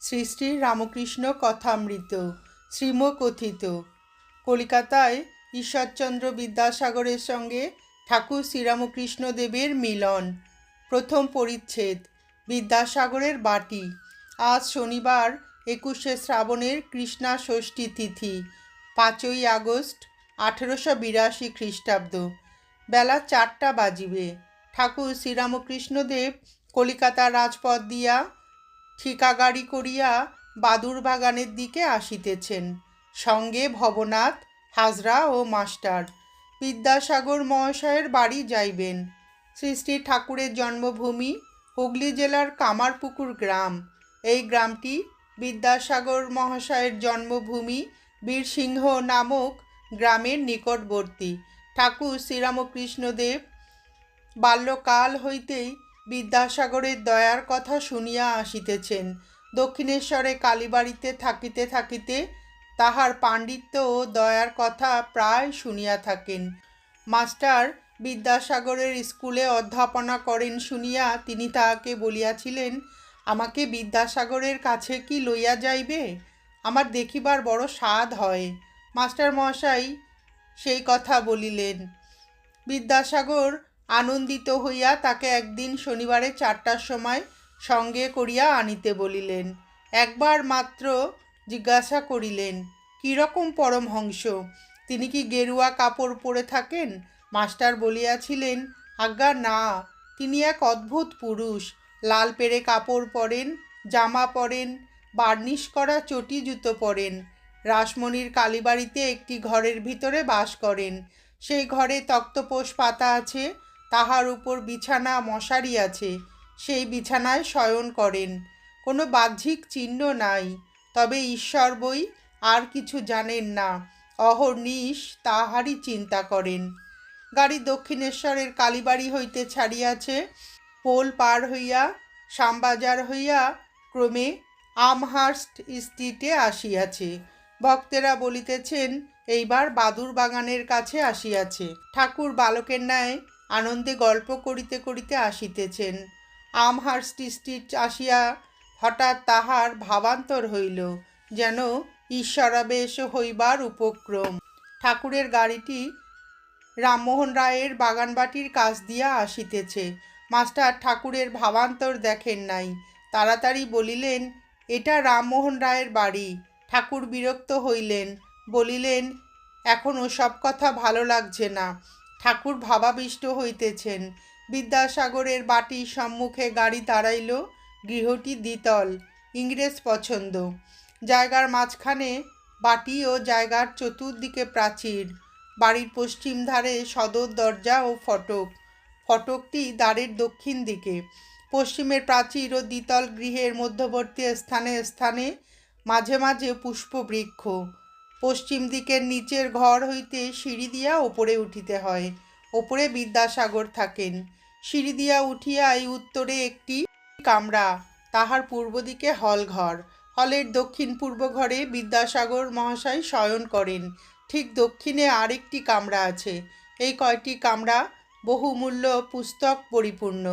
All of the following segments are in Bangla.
শ্রী শ্রী রামকৃষ্ণ কথামৃত, শ্রীমকথিত। কলিকাতায় ঈশ্বরচন্দ্র বিদ্যাসাগরের সঙ্গে ঠাকুর শ্রীরামকৃষ্ণ দেবের মিলন, প্রথম পরিচ্ছেদ, বিদ্যাসাগরের বাটি। আজ শনিবার একুশে শ্রাবণের কৃষ্ণা ষষ্ঠী তিথি, পাঁচই আগস্ট, আঠেরোশো বিরাশি খ্রিস্টাব্দ। বেলা চারটা বাজিবে। ঠাকুর শ্রীরামকৃষ্ণদেব কলিকাতার রাজপথ দিয়া ঠিকা গাড়ি করিয়া বাদুর বাগানের দিকে আসিতেছেন। সঙ্গে ভবনাথ, হাজরা ও মাস্টার বিদ্যাসাগর মহাশয়ের বাড়ি যাইবেন। শ্রী শ্রী ঠাকুরের জন্মভূমি হুগলি জেলার কামারপুকুর গ্রাম। এই গ্রামটি বিদ্যাসাগর মহাশয়ের জন্মভূমি বীরসিংহ নামক গ্রামের নিকটবর্তী। ঠাকুর শ্রীরামকৃষ্ণদেব বাল্যকাল হইতেই বিদ্যাসাগরের দয়ার কথা শুনিয়া আসিতেছেন। দক্ষিণেশ্বরে কালীবাড়িতে থাকিতে থাকিতে তাহার পাণ্ডিত্য ও দয়ার কথা প্রায় শুনিয়া থাকেন। মাস্টার বিদ্যাসাগরের স্কুলে অধ্যাপনা করেন শুনিয়া তিনি তাহাকে বলিয়াছিলেন, আমাকে বিদ্যাসাগরের কাছে কি লইয়া যাইবে? আমার দেখিবার বড় স্বাদ হয়। মাস্টার মহাশয় সেই কথা বলিলেন। বিদ্যাসাগর আনন্দিত হইয়া তাকে একদিন শনিবারে চারটার সময় সঙ্গে করিয়া আনিতে বলিলেন। একবার মাত্র জিজ্ঞাসা করিলেন কীরকম পরমহংস? তিনি কি গেরুয়া কাপড় পরে থাকেন? মাস্টার বলিয়াছিলেন, আজ্ঞা, না। তিনি এক অদ্ভুত পুরুষ। লাল পেরে কাপড় পরেন, জামা পরেন, বার্নিশ করা চটি জুতো পরেন, রাসমণির কালীবাড়িতে একটি ঘরের ভিতরে বাস করেন। সেই ঘরে তক্তপোষ পাতা আছে তাহার উপর বিছানা মশারি আছে সেই বিছানায় শয়ন করেন। কোনো বাহ্যিক চিহ্ন নাই, তবে ঈশ্বর বই আর কিছু জানেন না অহর্নিশ তাহারই চিন্তা করেন। গাড়ি দক্ষিণেশ্বরের কালীবাড়ি হইতে ছাড়িয়াছে, পোল পার হইয়া, শ্যামবাজার হইয়া ক্রমে আমহার্স্ট স্ট্রিটে আসিয়াছে। ভক্তেরা বলিতেছেন, এইবার বাদুর বাগানের কাছে আসিয়াছে। ঠাকুর বালকের ন্যায় আনন্দে গল্প করিতে করিতে আসিতেছেন। আমহার্স্ট স্ট্রিট আসিয়া হঠাৎ তাহার ভাবান্তর হইল যেন ঈশ্বরাবেশ হইবার উপক্রম। ঠাকুরের গাড়িটি রামমোহন রায়ের বাগানবাটির কাছ দিয়া আসিতেছে। মাস্টার ঠাকুরের ভাবান্তর দেখেন নাই। তাড়াতাড়ি বলিলেন, এটা রামমোহন রায়ের বাড়ি। ঠাকুর বিরক্ত হইলেন। বলিলেন, এখন সব কথা ভালো লাগছে না। ঠাকুর ভাবাবিষ্ট হইতেছেন। বিদ্যাসাগরের বাটির সম্মুখে গাড়ি দাঁড়াইল গৃহটি দ্বিতল, ইংরেজ পছন্দ। জায়গার মাঝখানে বাটি ও জায়গার চতুর্দিকে প্রাচীর। বাড়ির পশ্চিম ধারে সদর দরজা ও ফটক। ফটকটি দ্বারের দক্ষিণ দিকে। পশ্চিমের প্রাচীর ও দ্বিতল গৃহের মধ্যবর্তী স্থানে স্থানে মাঝে মাঝে পুষ্পবৃক্ষ। পশ্চিম দিকের নিচের ঘর হইতে সিঁড়ি দিয়া ওপরে উঠিতে হয়। ওপরে বিদ্যাসাগর থাকেন। সিঁড়ি দিয়া উঠিয়াই উত্তরে একটি কামরা, তাহার পূর্ব দিকে হল ঘর। হলের দক্ষিণ পূর্ব ঘরে বিদ্যাসাগর মহাশয় শয়ন করেন। ঠিক দক্ষিণে আরেকটি কামরা আছে। এই কয়টি কামরা বহুমূল্য পুস্তক পরিপূর্ণ।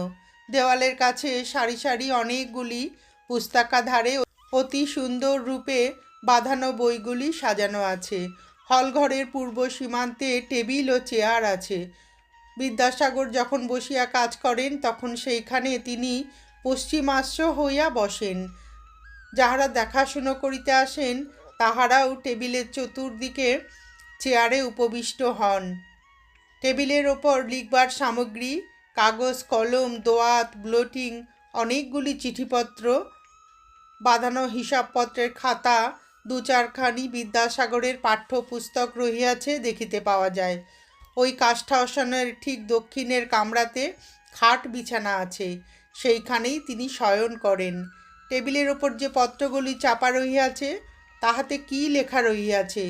দেওয়ালের কাছে সারি সারি অনেকগুলি পুস্তকাধারে অতি সুন্দর রূপে বাঁধানো বইগুলি সাজানো আছে। হলঘরের পূর্ব সীমান্তে টেবিল ও চেয়ার আছে। বিদ্যাসাগর যখন বসিয়া কাজ করেন, তখন সেইখানে তিনি পশ্চিমাশ্য হইয়া বসেন। যাহারা দেখাশুনো করিতে আসেন, তাহারাও টেবিলের চতুর্দিকে চেয়ারে উপবিষ্ট হন। টেবিলের ওপর লিখবার সামগ্রী, কাগজ, কলম, দোয়াত, ব্লোটিং, অনেকগুলি চিঠিপত্র, বাঁধানো হিসাবপত্রের খাতা দু চারখানি বিদ্যাসাগরের পাঠ্যপুস্তক রহিয়াছে, দেখিতে পাওয়া যায়। ওই কাষ্ঠাসনের ঠিক দক্ষিণের কামরাতে খাট বিছানা আছে, সেইখানেই তিনি শয়ন করেন। টেবিলের ওপর যে পত্রগুলি চাপা রহিয়াছে, তাহাতে কি লেখা রহিয়াছে?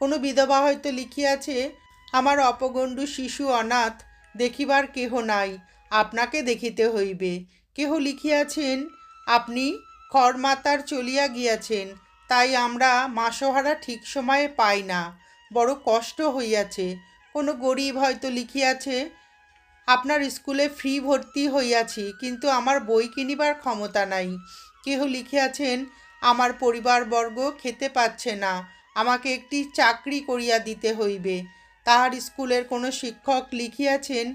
কোনো বিধবা হয়তো লিখিয়াছে, আমার অপগণ্ডু শিশু অনাথ, দেখিবার কেহ নাই, আপনাকে দেখিতে হইবে। কেহ লিখিয়াছেন, আপনি খড়মাতার চলিয়া গিয়াছেন তাই আমরা মাসোহারা ঠিক সময়ে পাই না। বড় কষ্ট হইয়াছে। কোনো গরিব হয়তো লিখিয়াছে, আপনার স্কুলে ফ্রি ভর্তি হইয়াছি, কিন্তু আমার বই কিনিবার ক্ষমতা নাই। কেহ লিখিয়াছেন, আমার পরিবারবর্গ খেতে পাচ্ছে না, আমাকে একটি চাকরি করিয়া দিতে হইবে। তাহার স্কুলের কোনো শিক্ষক লিখিয়াছেন,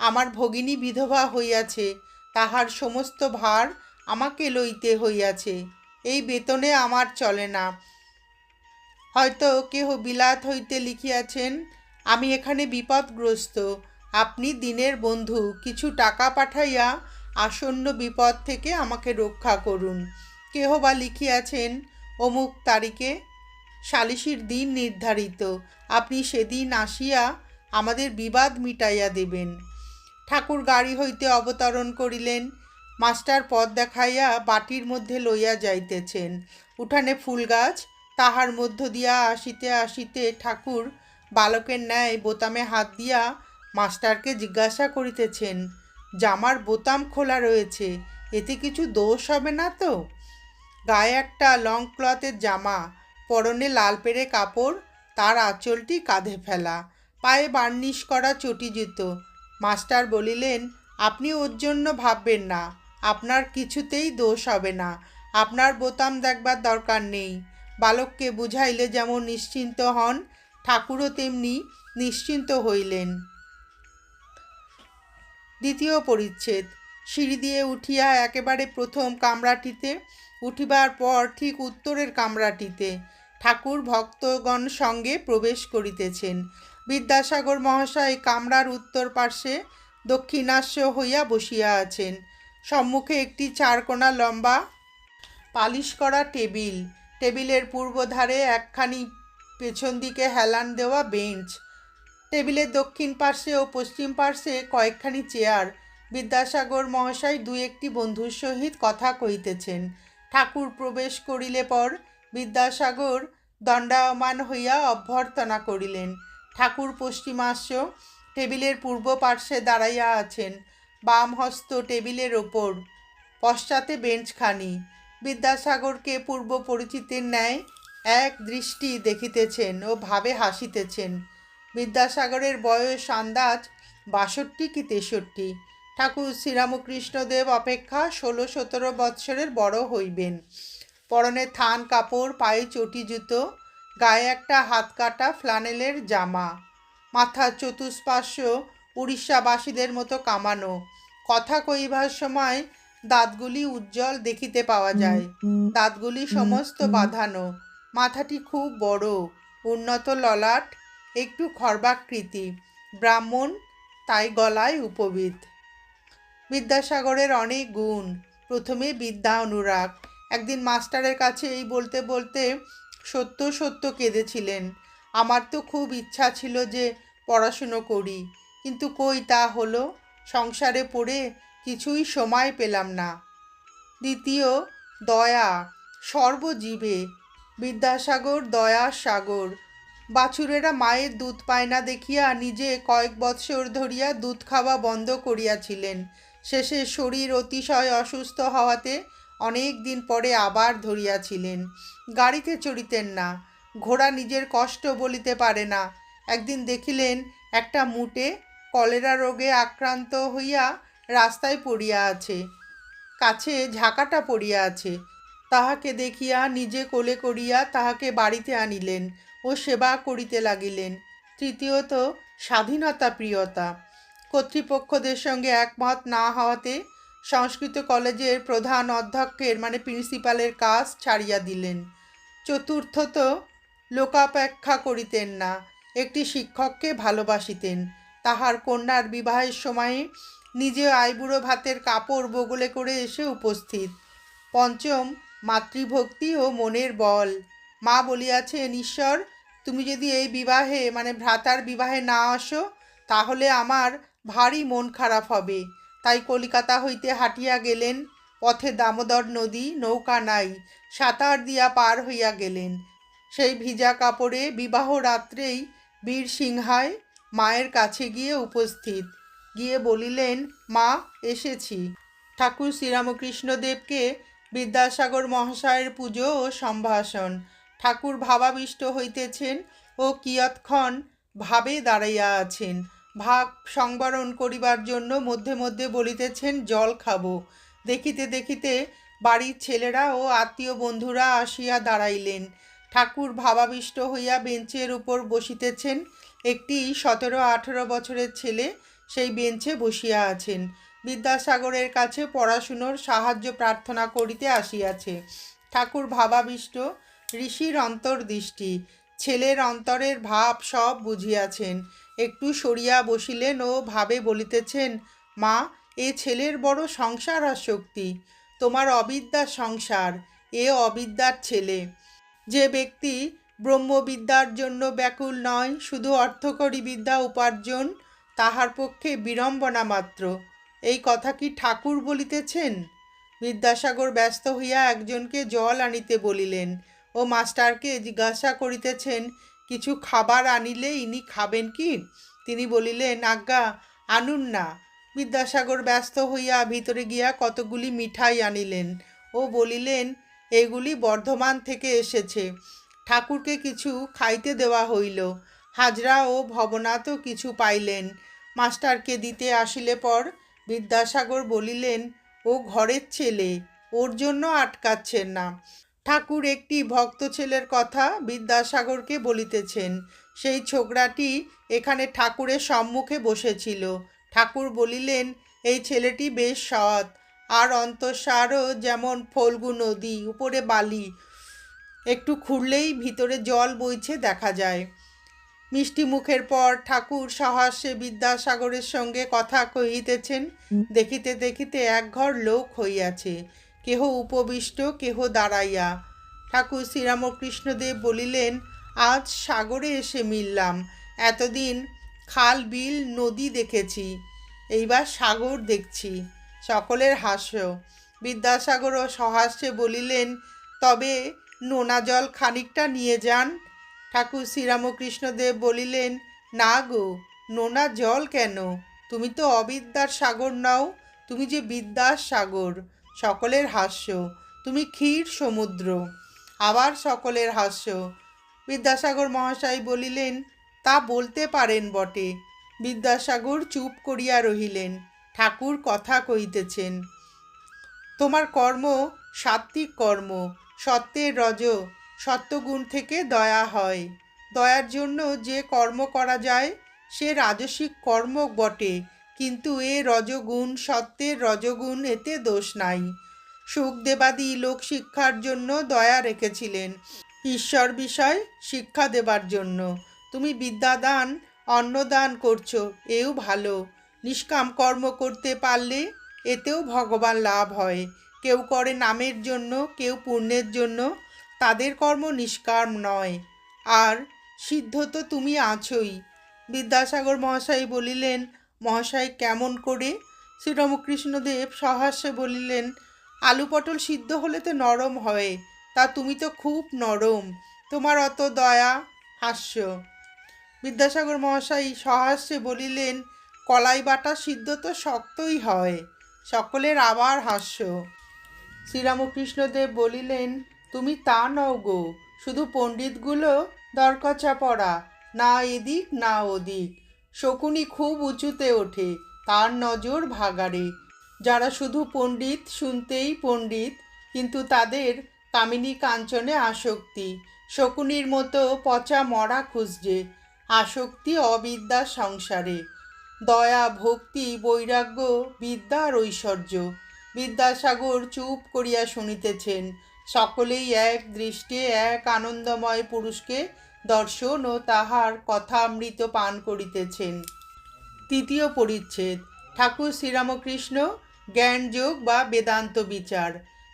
আমার ভগিনী বিধবা হইয়াছে, তাহার সমস্ত ভার আমাকে লইতে হইয়াছে। এই বেতনে আমার চলে না। হয়তো কেহ বিলাত হইতে লিখিয়াছেন, আমি এখানে বিপদগ্রস্ত। আপনি দিনের বন্ধু, কিছু টাকা পাঠাইয়া আসন্ন বিপদ থেকে আমাকে রক্ষা করুন। কেহ বা লিখিয়াছেন, অমুক তারিখে সালিসির দিন নির্ধারিত। আপনি সেদিন আসিয়া আমাদের বিবাদ মিটাইয়া দেবেন। ঠাকুর গাড়ি হইতে অবতরণ করিলেন মাস্টার পথ দেখাইয়া বাটির মধ্যে লইয়া যাইতেছেন। উঠানে ফুল গাছ, তাহার মধ্য দিয়া আসিতে আসিতে ঠাকুর বালকের ন্যায় বোতামে হাত দিয়া মাস্টারকে জিজ্ঞাসা করিতেছেন, জামার বোতাম খোলা রয়েছে, এতে কিছু দোষ হবে না তো? গায়ে একটা লং ক্লথের জামা, পরনে লাল পেরে কাপড়, তার আঁচলটি কাঁধে ফেলা, পায়ে বার্নিশ করা চটি জুতো। মাস্টার বলিলেন, আপনি ওর জন্য ভাববেন না আপনার কিছুতেই দোষ হবে না। আপনার বোতাম দেখবার দরকার নেই। বালককে বুঝাইলে যেমন নিশ্চিন্ত হন, ঠাকুরও তেমনি নিশ্চিন্ত হইলেন। দ্বিতীয় পরিচ্ছেদ। সিঁড়ি দিয়ে উঠিয়া একেবারে প্রথম কামরাটিতে, উঠিবার পর ঠিক উত্তরের কামরাটিতে ঠাকুর ভক্তগণ সঙ্গে প্রবেশ করিতেছেন। বিদ্যাসাগর মহাশয় কামরার উত্তর পার্শ্বে দক্ষিণাস্য হইয়া বসিয়া আছেন। সম্মুখে একটি চারকোনা লম্বা পালিশ করা টেবিল। টেবিলের পূর্বধারে একখানি পেছন দিকে হেলান দেওয়া বেঞ্চ। টেবিলের দক্ষিণ পার্শ্বে ও পশ্চিম পার্শ্বে কয়েকখানি চেয়ার। বিদ্যাসাগর মহাশয় দু একটি বন্ধুর সহিত কথা কহিতেছেন। ঠাকুর প্রবেশ করিলে পর বিদ্যাসাগর দণ্ডায়মান হইয়া অভ্যর্থনা করিলেন। ঠাকুর পশ্চিমাস্য টেবিলের পূর্ব পার্শ্বে দাঁড়াইয়া আছেন। বাম হস্ত টেবিলের ওপর। পশ্চাতে বেঞ্চখানি। বিদ্যাসাগরকে পূর্ব পরিচিতির ন্যায় এক দৃষ্টি দেখিতেছেন ও ভাবে হাসিতেছেন। বিদ্যাসাগরের বয়স, আন্দাজ বাষট্টি কি তেষট্টি। ঠাকুর শ্রীরামকৃষ্ণদেব অপেক্ষা ষোলো সতেরো বৎসরের বড় হইবেন। পরনে থান কাপড়, পায়ে চটি জুতো, গায়ে একটা হাত কাটা ফ্লানেলের জামা। মাথা চতুষ্পার্শ্ব উড়িষ্যাবাসীদের মতো কামানো। কথা কইবার সময় দাঁতগুলি উজ্জ্বল দেখিতে পাওয়া যায়। দাঁতগুলি সমস্ত বাঁধানো। মাথাটি খুব বড়, উন্নত ললাট, একটু খর্বাকৃতি। ব্রাহ্মণ তাই গলায় উপবিদ বিদ্যাসাগরের অনেক গুণ। প্রথমে বিদ্যা অনুরাগ। একদিন মাস্টারের কাছে এই বলতে বলতে সত্য সত্য কেঁদেছিলেন। আমার তো খুব ইচ্ছা ছিল যে পড়াশুনো করি। কিন্তু কই তা হলো? সংসারে পড়ে কিছুই সময় পেলাম না। দ্বিতীয়, দয়া, সর্বজীবে। বিদ্যাসাগর দয়ার সাগর। বাছুরেরা মায়ের দুধ পায় না দেখিয়া নিজে কয়েক বৎসর ধরিয়া দুধ খাওয়া বন্ধ করিয়াছিলেন। শেষে শরীর অতিশয় অসুস্থ হওয়াতে অনেক দিন পরে আবার ধরিয়াছিলেন। গাড়িতে চড়িতেন না, ঘোড়া নিজের কষ্ট বলিতে পারে না। একদিন দেখিলেন একটা মুটে কলেরা রোগে আক্রান্ত হইয়া রাস্তায় পড়িয়া আছে, কাছে ঝাঁকাটা পড়িয়া আছে। তাহাকে দেখিয়া নিজে কোলে করিয়া তাহাকে বাড়িতে আনিলেন ও সেবা করিতে লাগিলেন। তৃতীয়ত, স্বাধীনতা প্রিয়তা। কর্তৃপক্ষদের সঙ্গে একমত না হওয়াতে সংস্কৃত কলেজের প্রধান অধ্যক্ষের মানে প্রিন্সিপালের কাজ ছাড়িয়া দিলেন। চতুর্থত, লোকাপেক্ষা করিতেন না, একটি শিক্ষককে ভালোবাসিতেন। তাহার কন্যার বিবাহের সময়ে নিজে আইবুড়ো ভাতের কাপড় বগলে করে এসে উপস্থিত। পঞ্চম, মাতৃভক্তি ও মনের বল। মা বলিয়াছেন, ঈশ্বর, তুমি যদি এই বিবাহে মানে ভ্রাতার বিবাহে না আসো, তাহলে আমার ভারী মন খারাপ হবে তাই কলিকাতা হইতে হাঁটিয়া গেলেন। পথে দামোদর নদী, নৌকা নাই, সাঁতার দিয়া পার হইয়া গেলেন। সেই ভিজা কাপড়ে বিবাহ রাত্রেই বীর সিংহায় মায়ের কাছে গিয়ে উপস্থিত। গিয়ে বলিলেন, মা, এসেছি। ঠাকুর শ্রীরামকৃষ্ণদেবকে বিদ্যাসাগর মহাশয়ের পুজো ও সম্ভাষণ। ঠাকুর ভাবাবিষ্ট হইতেছেন ও কিয়ৎক্ষণ ভাবে দাঁড়াইয়া আছেন। ভাগ সংবরণ করিবার জন্য মধ্যে মধ্যে বলিতেছেন, জল খাব। দেখিতে দেখিতে বাড়ির ছেলেরা ও আত্মীয় বন্ধুরা আসিয়া দাঁড়াইলেন। ঠাকুর ভাবাবিষ্ট হইয়া বেঞ্চের উপর বসিতেছেন একটি সতেরো আঠেরো বছরের ছেলে সেই বেঞ্চে বসিয়া আছেন। বিদ্যাসাগরের কাছে পড়াশুনোর সাহায্য প্রার্থনা করিতে আসিয়াছে। ঠাকুর ভাবাবিষ্ট, ঋষির অন্তর্দৃষ্টি, ছেলের অন্তরের ভাব সব বুঝিয়াছেন। একটু সরিয়া বসিলেন ও ভাবে বলিতেছেন, মা, এ ছেলের বড় সংসার আর শক্তি। তোমার অবিদ্যার সংসার, এ অবিদ্যার ছেলে। যে ব্যক্তি ব্রহ্মবিদ্যার জন্য ব্যাকুল নয়, শুধু অর্থকরী বিদ্যা উপার্জন, তাহার পক্ষে বিড়ম্বনা মাত্র। এই কথা কি ঠাকুর বলিতেছেন? বিদ্যাসাগর ব্যস্ত হইয়া একজনকে জল আনিতে বলিলেন, ও মাস্টারকে জিজ্ঞাসা করিতেছেন, কিছু খাবার আনিলে ইনি খাবেন কি? তিনি বলিলেন, আজ্ঞা, আনুন না। বিদ্যাসাগর ব্যস্ত হইয়া ভিতরে গিয়া কতগুলি মিঠাই আনিলেন। ও বলিলেন, এগুলি বর্ধমান থেকে এসেছে। ঠাকুরকে কিছু খাইতে দেওয়া হইল। হাজরা ও ভবনাথও কিছু পাইলেন। মাস্টারকে দিতে আসিলে পর বিদ্যাসাগর বলিলেন, ও ঘরের ছেলে, ওর জন্য আটকাচ্ছেন না। ঠাকুর একটি ভক্ত ছেলের কথা বিদ্যাসাগরকে বলিতেছেন। সেই ছোকরাটি এখানে ঠাকুরের সম্মুখে বসেছিল। ঠাকুর বলিলেন, এই ছেলেটি বেশ সৎ। আর অন্তঃসারও যেমন ফল্গু নদী উপরে বালি একটু খুঁড়লেই ভিতরে জল বইছে দেখা যায়। মিষ্টি মুখের পর ঠাকুর সহাস্যে বিদ্যাসাগরের সঙ্গে কথা কহিতেছেন। দেখিতে দেখিতে এক ঘর লোক হইয়াছে। কেহ উপবিষ্ট, কেহ দাঁড়াইয়া। ঠাকুর শ্রীরামকৃষ্ণদেব বলিলেন, আজ সাগরে এসে মিললাম। এতদিন খাল, বিল, নদী দেখেছি। এইবার সাগর দেখছি। সকলের হাস্য। বিদ্যাসাগর ও সহাস্যে বলিলেন, তবে নোনা জল খানিকটা নিয়ে যান। ঠাকুর শ্রীরামকৃষ্ণদেব বলিলেন, না গো, নোনা জল কেন? তুমি তো অবিদ্যার সাগর নাও, তুমি যে বিদ্যার সাগর, সকলের হাস্য। তুমি ক্ষীর সমুদ্র, আবার সকলের হাস্য। বিদ্যাসাগর মহাশয় বলিলেন, তা বলতে পারেন বটে। বিদ্যাসাগর চুপ করিয়া রহিলেন, ঠাকুর কথা কইতেছেন তোমার কর্ম সাত্ত্বিক কর্ম সত্যের রজ, সত্যগুণ থেকে দয়া হয়। দয়ার জন্য যে কর্ম করা যায়, সে রাজসিক কর্ম বটে, কিন্তু এ রজগুণ, সত্যের রজগুণ, এতে দোষ নাই। সুখদেবাদি লোক শিক্ষার জন্য দয়া রেখেছিলেন। ঈশ্বর বিষয় শিক্ষা দেবার জন্য। তুমি বিদ্যাদান, অন্নদান করছ, এও ভালো। নিষ্কাম কর্ম করতে পারলে, এতেও ভগবান লাভ হয়। কেউ করে নামের জন্য, কেউ পুণ্যের জন্য, তাদের কর্ম নিষ্কাম নয়। আর সিদ্ধ তো তুমি আছোই। বিদ্যাসাগর মহাশয় বলিলেন, মহাশয়, কেমন করে? শ্রীরামকৃষ্ণদেব সহাস্যে বলিলেন, আলু পটল সিদ্ধ হলে তো নরম হয়, তা তুমি তো খুব নরম। তোমার অত দয়া, হাস্য। বিদ্যাসাগর মহাশয় সহাস্যে বলিলেন, কলাই বাটা সিদ্ধ তো শক্তই হয়, সকলের আবার হাস্য। শ্রীরামকৃষ্ণদেব বলিলেন, তুমি তা নও গো, শুধু পণ্ডিতগুলো দরকচা পড়া, না এদিক, না ওদিক। শকুনি খুব উঁচুতে ওঠে, তার নজর ভাগাড়ে। যারা শুধু পণ্ডিত শুনতেই পণ্ডিত, কিন্তু তাদের কামিনী কাঞ্চনে আসক্তি। শকুনির মতো পচা মরা খুঁজছে, আসক্তি অবিদ্যা সংসারে। দয়া, ভক্তি, বৈরাগ্য, বিদ্যার ঐশ্বর্য বিদ্যাসাগর চুপ করিয়া শুনিতেছেন। সকলেই এক দৃষ্টে, এক আনন্দময় পুরুষকে দর্শন ও তাহার কথামৃত পান করিতেছেন। তৃতীয় পরিচ্ছেদ, ঠাকুর শ্রীরামকৃষ্ণ, জ্ঞানযোগ বা বেদান্ত বিচার।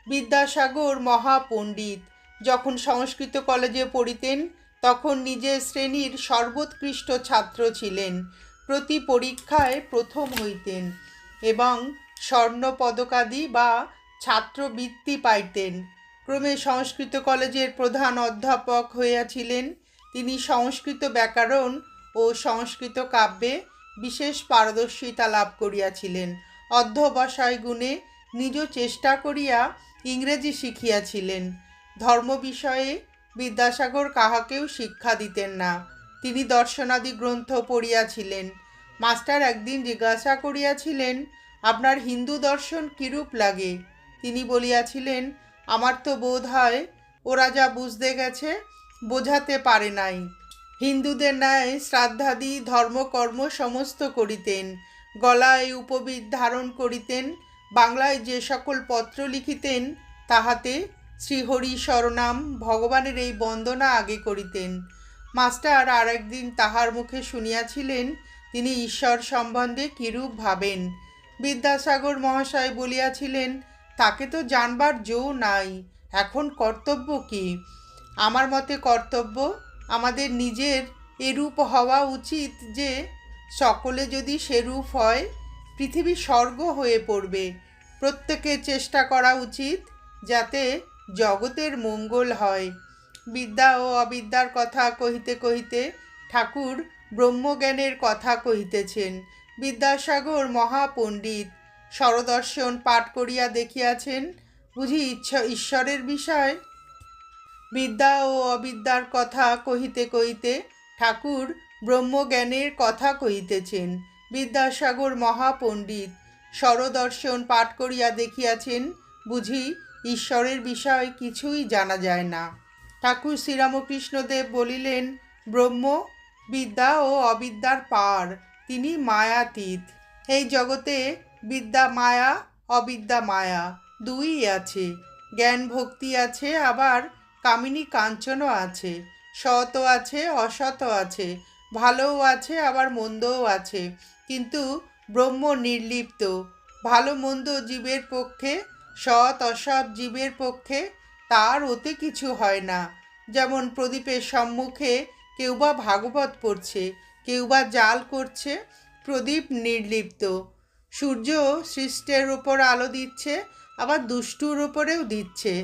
বিদ্যাসাগর মহাপণ্ডিত, যখন সংস্কৃত কলেজে পড়িতেন, তখন নিজের শ্রেণির সর্বোৎকৃষ্ট ছাত্র ছিলেন। প্রতি পরীক্ষায় প্রথম হইতেন এবং স্বর্ণপদকাদি বা ছাত্রবৃত্তি পাইতেন। ক্রমে সংস্কৃত কলেজের প্রধান অধ্যাপক হইয়াছিলেন। তিনি সংস্কৃত ব্যাকরণ ও সংস্কৃত কাব্যে বিশেষ পারদর্শিতা লাভ করিয়াছিলেন। অধ্যবসায় গুণে নিজ চেষ্টা করিয়া ইংরেজি শিখিয়াছিলেন। ধর্ম বিষয়ে বিদ্যাসাগর কাহাকেও শিক্ষা দিতেন না। তিনি দর্শনাদি গ্রন্থ পড়িয়াছিলেন। মাস্টার একদিন জিজ্ঞাসা করিয়াছিলেন আপনার হিন্দু দর্শন কিরূপ লাগে? তিনি বলিয়াছিলেন, আমার তো বোধ হয় ওরা যা বুঝতে গেছে, বোঝাতে পারে নাই। হিন্দুদের ন্যায় শ্রাদ্ধাদি, ধর্মকর্ম সমস্ত করিতেন, গলায় উপবিদ ধারণ করিতেন, বাংলায় যে সকল পত্র লিখিতেন, তাহাতে শ্রীহরি স্বরনাম ভগবানের এই বন্দনা আগে করিতেন। মাস্টার আর একদিন তাহার মুখে শুনিয়াছিলেন, তিনি ঈশ্বর সম্বন্ধে কিরূপ ভাবেন? বিদ্যাসাগর মহাশয় বলিয়াছিলেন, তাকে তো জানবার জো নাই, এখন কর্তব্য কি? আমার মতে কর্তব্য আমাদের নিজের এরূপ হওয়া উচিত যে, সকলে যদি সেরূপ হয়, পৃথিবী স্বর্গ হয়ে পড়বে। প্রত্যেকের চেষ্টা করা উচিত যাতে জগতের মঙ্গল হয়। বিদ্যা ও অবিদ্যার কথা কহিতে কহিতে ঠাকুর ব্রহ্মজ্ঞানের কথা কহিতেছেন। বিদ্যাসাগর মহাপণ্ডিত। স্বরদর্শন পাঠ করিয়া দেখিয়াছেন, বুঝি ইচ্ছা ঈশ্বরের বিষয়? বিদ্যা ও অবিদ্যার কথা কহিতে কহিতে ঠাকুর ব্রহ্মজ্ঞানের কথা কহিতেছেন। বিদ্যাসাগর মহাপণ্ডিত। স্বরদর্শন পাঠ করিয়া দেখিয়াছেন, বুঝি ঈশ্বরের বিষয় কিছুই জানা যায় না। ঠাকুর শ্রীরামকৃষ্ণদেব বলিলেন, ব্রহ্ম, বিদ্যা ও অবিদ্যার পার। তিনি মায়াতীত। এই জগতে বিদ্যা মায়া, অবিদ্যা মায়া দুই আছে। জ্ঞান ভক্তি আছে, আবার কামিনী কাঞ্চনও আছে। সৎ আছে অসৎ আছে। ভালোও আছে, আবার মন্দও আছে। কিন্তু ব্রহ্ম নির্লিপ্ত। ভালো মন্দ জীবের পক্ষে, সৎ অসৎ জীবের পক্ষে তার ওতে কিছু হয় না। যেমন প্রদীপের সম্মুখে কেউ বা ভাগবত পড়ছে কেউ বা জাল করছে, প্রদীপ নির্লিপ্ত। সূর্য সৃষ্টের ওপর আলো দিচ্ছে, আবার দুষ্টুর ওপরেও দিচ্ছে।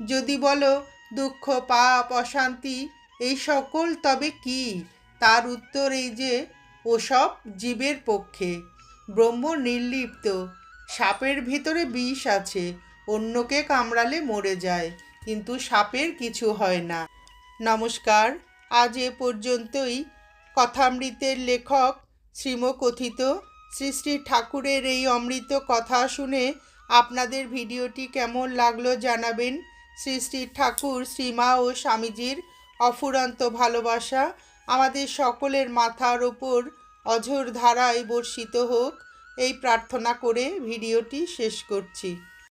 যদি বলো, দুঃখ, পাপ, অশান্তি, এই সকল তবে কি? তার উত্তর এই যে, ওসব জীবের পক্ষে। ব্রহ্ম নির্লিপ্ত। সাপের ভিতরে বিষ আছে, অন্যকে কামড়ালে মরে যায়, কিন্তু সাপের কিছু হয় না। নমস্কার, আজ এ পর্যন্তই। কথামৃতের লেখক শ্রীমকথিত শ্রী শ্রী ঠাকুরের এই অমৃত কথা শুনে আপনাদের ভিডিওটি কেমন লাগল জানাবেন। শ্রী শ্রী ঠাকুর, শ্রীমা ও স্বামীজির অফুরন্ত ভালোবাসা আমাদের সকলের মাথার ওপর অঝোর ধারায় বর্ষিত হোক, এই প্রার্থনা করে ভিডিওটি শেষ করছি।